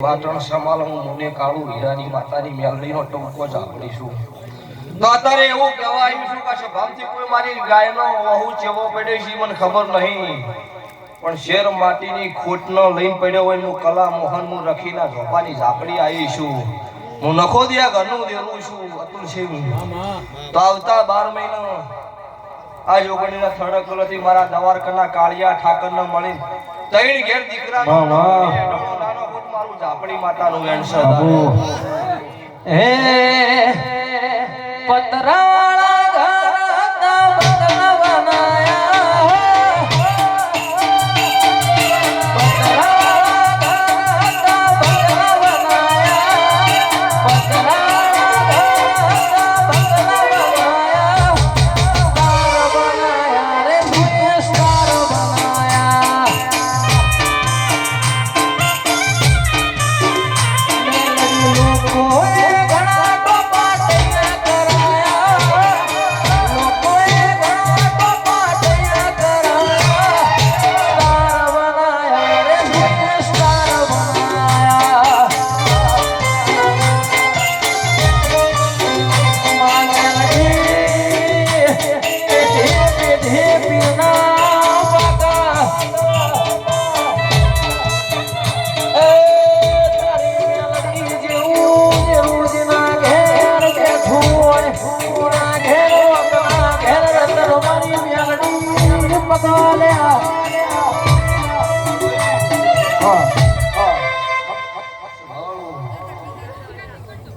વાટણ સમાલ હું મુને કાળું હીરાની માતાની મેલડીનો ટૂંકો જાપડીશું તો અત્યારે એવું કહેવા આવ્યું છું કે સ્વભાવથી કોઈ મારી ગાયનો વહુ ચેવો પડ્યો છે મને ખબર નહીં. પણ શેર માટીની ખોટનો લઈને પડ્યો હોય હું કલા મોહન હું રખીના ઝોપાની ઝાપડી આવી છું. હું નખો દિયા ઘરનું દેવું છું અતુલ તો આવતા બાર મહિના આ જોગણીના થડક કલથી મારા દવારકરના કાળિયા ઠાકરના મળી ત્રણ ઘેર દીકરા ઝાપડી માતાનું વેણસર હે પતરાળા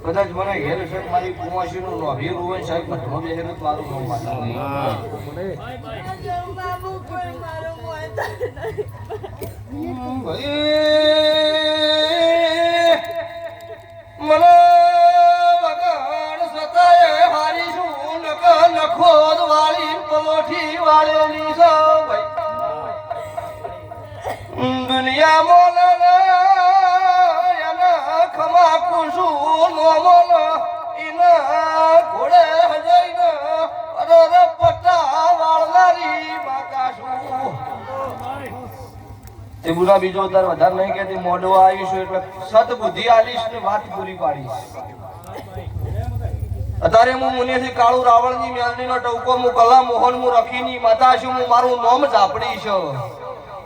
કદાચ મને ઘેર છે મારી કુમાસીનું નું વીર હોય સાહેબ તો મારું નામ માતા બાબુ તે બુરા બીજો તાર વધારે નહીં કે મોડો આવીશું એટલે સદબુદ્ધિ આલીશ વાત પૂરી પાડીશ. અત્યારે હું મુનિથી કાળુ રાવણની મેલડીનો ટવકો હું કલા મોહન હું રખીની માતા છું હું મારું નોમ ઝાપડી છું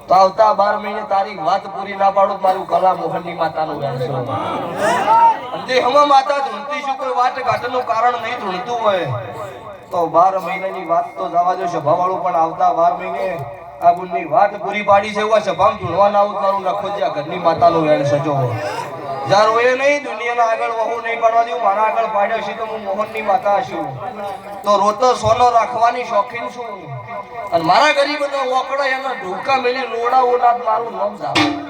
તો આવતા બાર મહિને તારીખ વાત પૂરી ના પાડું મારું કલા મોહનની માતાનું વેણસો જે હમ માતા ધૂણતી છું કોઈ વાત ઘાટનું કારણ નહીં ધૂણતું હોય. તો બાર મહિનાની વાત તો જવા સભા સભાવાળું પણ આવતા બાર મહિને આ ગુણની વાત પૂરી પાડી છે એવા સભામાં ધૂણવા ના આવું, તારું નખો જ્યાં ઘરની માતાનું વેણ સજો જાર હોય નહીં, દુનિયાના આગળ વહુ નહીં પાડવા દઉં, મારા આગળ પાડ્યો છે તો હું મોહનની માતા છું. તો રોતો સોનો રાખવાની શોખીન છું અને મારા ગરીબનો ઓકડા એના ઢોકા મેલી લોડા ઓડા મારું નામ જાવ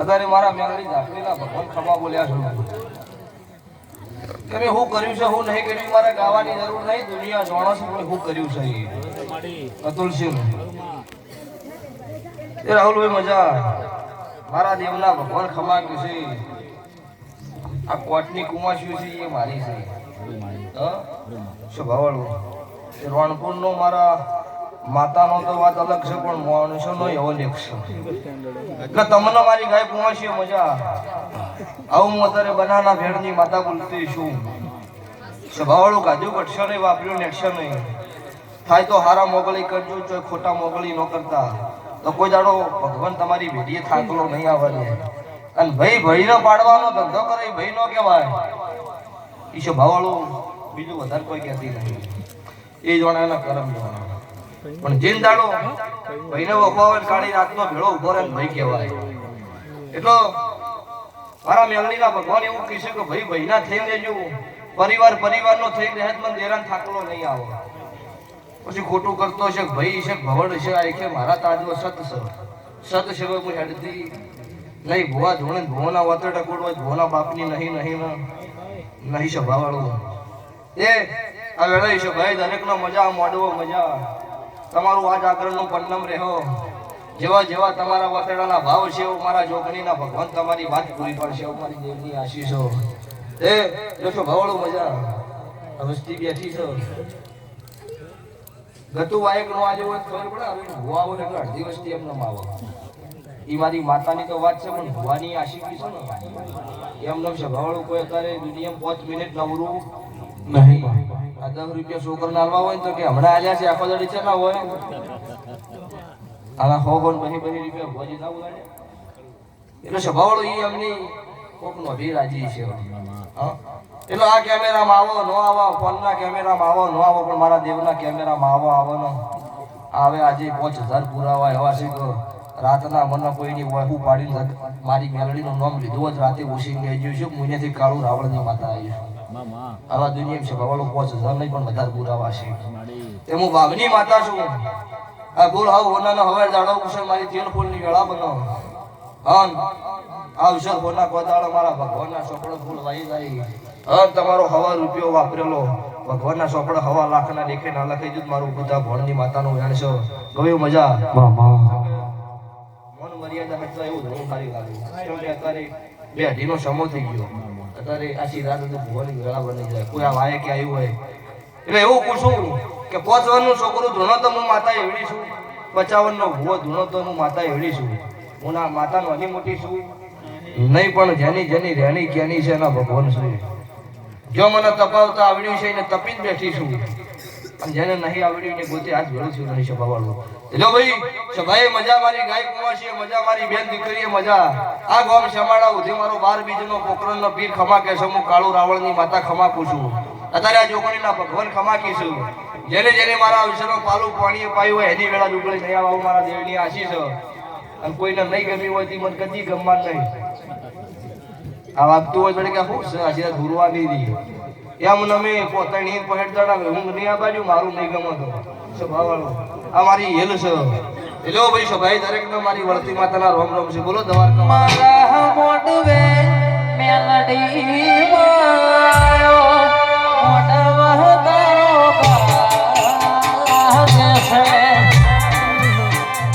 અત્યારે મારા મેલડી ઝાંખરીના ભગવાન ખમા બોલ્યા છું. કે મેં હું કર્યું છે, હું નહીં કર્યું, મારે ગાવાની જરૂર નહીં, દુનિયા જાણો છે પણ હું કર્યું છે. અતુલસિંહ એ રાહુલભાઈ, મજા મારા દેવના ભગવાન ખમા છે. આ કોટની કુમાશી છે, એ મારી છે? સ્વભાવવાળું એ રણપુરનો મારા માતાનો તો વાત અલગ છે, પણ માણસોનો એવો લેખ છે. એટલે તમને મારી ગાય પહોંચશે મજા. આવું હું અત્યારે બનાના ભેળની માતા બોલતી છું. સ્વભાવવાળું કાજુ કટશો નહીં, વાપર્યું નેટશો નહીં. થાય તો હારા મોગલી કરજો જો ખોટા મોગલી ન કરતા. તો કોઈ જાડો ભગવાન તમારી ભેડીએ થાકલો નહીં આવવાની. અને ભાઈ, ભાઈને પાડવાનો ધંધો કરે ભાઈ નો કહેવાય. એ સ્વભાવવાળું બીજું વધારે કોઈ કહેતી નહીં. એ જોણાના કરમ જોણા. પણ જેન દાડો ભાઈને વખવાવે ને કાળી રાતનો ભેળો ઊભો રહે ને ભાઈ કહેવાય. એટલો મારા મેલણીના ભગવાન એવું કહેશે કે, ભાઈ, ભાઈના થઈ લેજો પરિવાર પરિવારનો થઈ રહે જ મને થાકલો નહીં આવો. પછી ખોટું કરતો છે ભાઈ છે, ભવડ છે, આ કે મારા તાજનો સત છે. સત છે કોઈ હેડતી નહીં. ભુવા ધોણે ભુવાના વાતર વાતડા કોડવા ભુવાના બાપની નહીં નહીં, ને. નહીં સભાવાળું. એ, આ વેળા છે, ભાઈ, દરેકનો મજા, મોડવો મજા. તમારું આ જાગરણનું પન્નમ રહ્યો જેવા જેવા તમારા વસેડાના ભાવ છે મારા જોગણીના ભગવાન તમારી વાત પૂરી પાડશે અમારી મારી દેવની આશીષો એ જોશો ભાવાળું મજા. આ વસ્તી બેઠી છો. ગતું વાયક નો આજે હોય ખબર પડે હવે ભુવા હોય એટલે અડધી વસ્તી એમને માવો. એ મારી માતાની તો વાત છે પણ ભુવાની આશીકી છે ને? એમ નમ ભાવળું કોઈ અત્યારે દુનિયામાં પાંચ મિનિટ નવરું નહીં આ દસ રૂપિયા છોકરાને આલવા હોય તો કે હમણાં આલ્યા છે, આખો છે ના હોય. આના હો ગોન બહી બહી રૂપિયા ભોજી ના ઉલાડે એટલે સ્વભાવળો ઈ એમની કોક નો રાજી છે. હા? એટલે આ કેમેરામાં આવો, નો આવો, ફોનના કેમેરામાં આવો, નો આવો, પણ મારા દેવના કેમેરામાં આવો આવો નો આવે આજે પાંચ હજાર પુરાવા એવા છે કે રાતના મને કોઈની વહુ પાડીને મારી મેલડીનું નામ લીધું જ રાતે ઓછી ગઈ ગયું છું મુનેથી કાળું રાવણની માતા આવી છું. આવા દુનિયા છે ભગવાન પાંચ હજાર નહીં પણ વધારે પુરાવા છે. હું વાઘની માતા છું. આ બોલ હાવ હોનાનો હવે દાડો કુશળ મારી તેલ ફૂલની વેળા બનો હન આ વિશાળ હોના કોદાળો મારા ભગવાનના સોપડો ફૂલ વાઈ જાય. હન તમારો હવા રૂપિયો વાપરેલો. ભગવાનના ચોપડો હવા લાખના દેખે ના લખી દીધું મારું બધા ભણની માતાનું વેણશો ગયું મજા? મન મર્યાદા હટવા એવું ઘણું સારી અત્યારે બે અઢીનો સમો થઈ ગયો. અત્યારે આછી રાત ભુવન ગળા બની જાય. કોઈ આ વાય કે આવ્યું હોય. એટલે એવું પૂછું કે પાંચ વર્ષનું છોકરું ધૂણો તો હું માતા એવડી છું. પચાવન નો ભૂવો ધૂણો હું માતા એવડી છું. હું ના માતા હજી મોટી છું. નહીં પણ જેની જેની રહેણી કેની છે એના ભગવાન છે. જો મને તપાવતા આવડ્યું છે એને તપી જ બેઠી છું જેને નહીં આવડ્યું પોતે હાથ ભેળું છું નહીં સભાવાળું એટલે ભાઈ, સભાએ મજા મારી ગાય કુંવર છે મજા મારી, બેન દીકરીએ મજા. આ ગોમ શમાડા ઉધી મારો બાર બીજનો પોકરણનો પીર ખમા કે હું કાળુ રાવણની માતા ખમા પૂછું. અત્યારે આ જોગણીના ભગવાન ખમા કીશું. જેને જેને મારા અવસરો પાલું પાણીએ પાયું હોય, એની વેળા ડુબળી નહીં આવું, મારા દેવની આશીષ. અને કોઈને નહીં ગમી હોય તે મને કદી ગમવા નહીં. આ વાગતું હોય કે છે આજે ગુરવા નહીં દી એમ નમે પોતાની પહેરતા હું નહીં આ બાજુ મારું નહીં ગમતો. સ્વભાવવાળો. આ મારી હેલ છે. એટલે ભાઈ સભાઈ દરેક ને મારી વળતી માતાના રોમ રોમ છે. બોલો દવાર મારા મોટવે મેલડી માયો. મોટવ તારો કા છે.